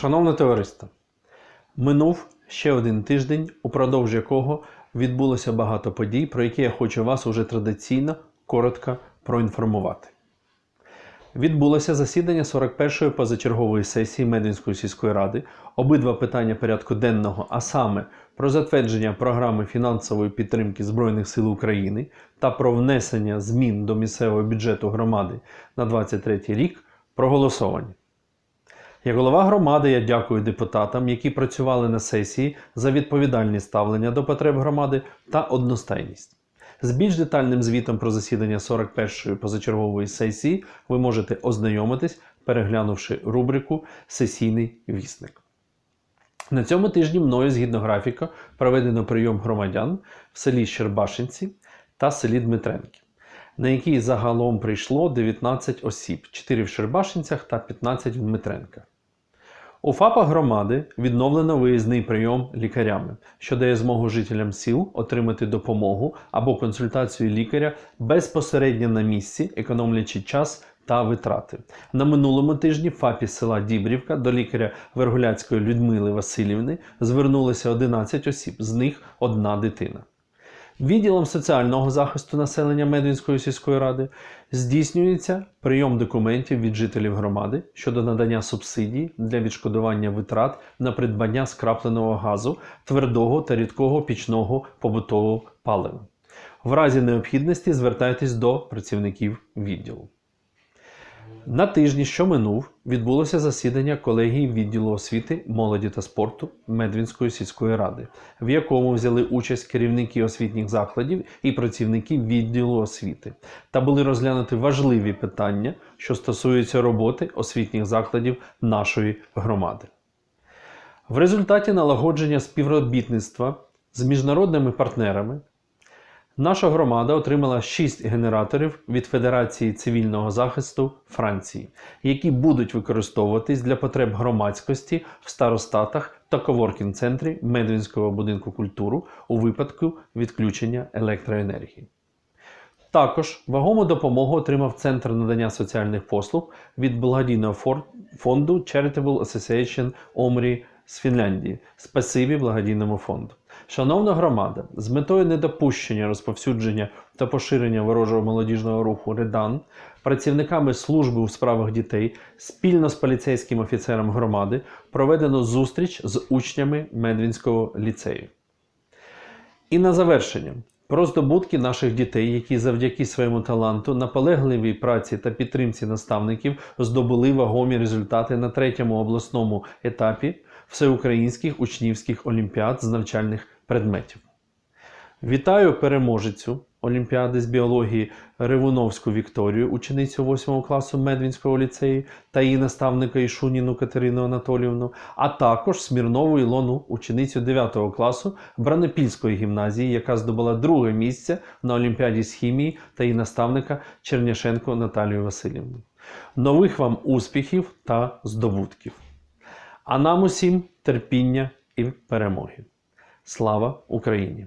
Шановне товариство, минув ще один тиждень, упродовж якого відбулося багато подій, про які я хочу вас уже традиційно коротко проінформувати. Відбулося засідання 41-ї позачергової сесії Медвінської сільської ради. Обидва питання порядку денного, а саме про затвердження програми фінансової підтримки Збройних сил України та про внесення змін до місцевого бюджету громади на 2023 рік, проголосовані. Як голова громади, я дякую депутатам, які працювали на сесії за відповідальне ставлення до потреб громади та одностайність. З більш детальним звітом про засідання 41-ї позачергової сесії ви можете ознайомитись, переглянувши рубрику Сесійний вісник. На цьому тижні мною, згідно графіка, проведено прийом громадян в селі Щербашинці та селі Дмитренки, на який загалом прийшло 19 осіб, 4 в Щербашинцях та 15 в Дмитренках. У ФАПах громади відновлено виїзний прийом лікарями, що дає змогу жителям сіл отримати допомогу або консультацію лікаря безпосередньо на місці, економлячи час та витрати. На минулому тижні в ФАПі села Дібрівка до лікаря Вергуляцької Людмили Васильівни звернулося 11 осіб, з них одна дитина. Відділом соціального захисту населення Медвінської сільської ради здійснюється прийом документів від жителів громади щодо надання субсидій для відшкодування витрат на придбання скрапленого газу, твердого та рідкого пічного побутового палива. В разі необхідності звертайтесь до працівників відділу. На тижні, що минув, відбулося засідання колегії відділу освіти, молоді та спорту Медвінської сільської ради, в якому взяли участь керівники освітніх закладів і працівники відділу освіти, та були розглянуті важливі питання, що стосуються роботи освітніх закладів нашої громади. В результаті налагодження співробітництва з міжнародними партнерами Наша громада отримала 6 генераторів від Федерації цивільного захисту Франції, які будуть використовуватись для потреб громадськості в старостатах та коворкінг-центрі Медвінського будинку культури у випадку відключення електроенергії. Також вагому допомогу отримав Центр надання соціальних послуг від благодійного фонду Charitable Association Омрі з Фінляндії. Спасибі благодійному фонду. Шановна громада, з метою недопущення розповсюдження та поширення ворожого молодіжного руху Редан, працівниками служби у справах дітей спільно з поліцейським офіцером громади проведено зустріч з учнями Медвінського ліцею. І на завершення про здобутки наших дітей, які завдяки своєму таланту, наполегливій праці та підтримці наставників здобули вагомі результати на третьому обласному етапі всеукраїнських учнівських олімпіад з навчальних предметів. Вітаю переможецю Олімпіади з біології Ревуновську Вікторію, ученицю 8 класу Медвінського ліцею та її наставника Ішуніну Катерину Анатоліївну, а також Смірнову Ілону, ученицю 9 класу Бранопільської гімназії, яка здобула друге місце на Олімпіаді з хімії та її наставника Черняшенко Наталію Васильівну. Нових вам успіхів та здобутків! А нам усім терпіння і перемоги. Слава Україні!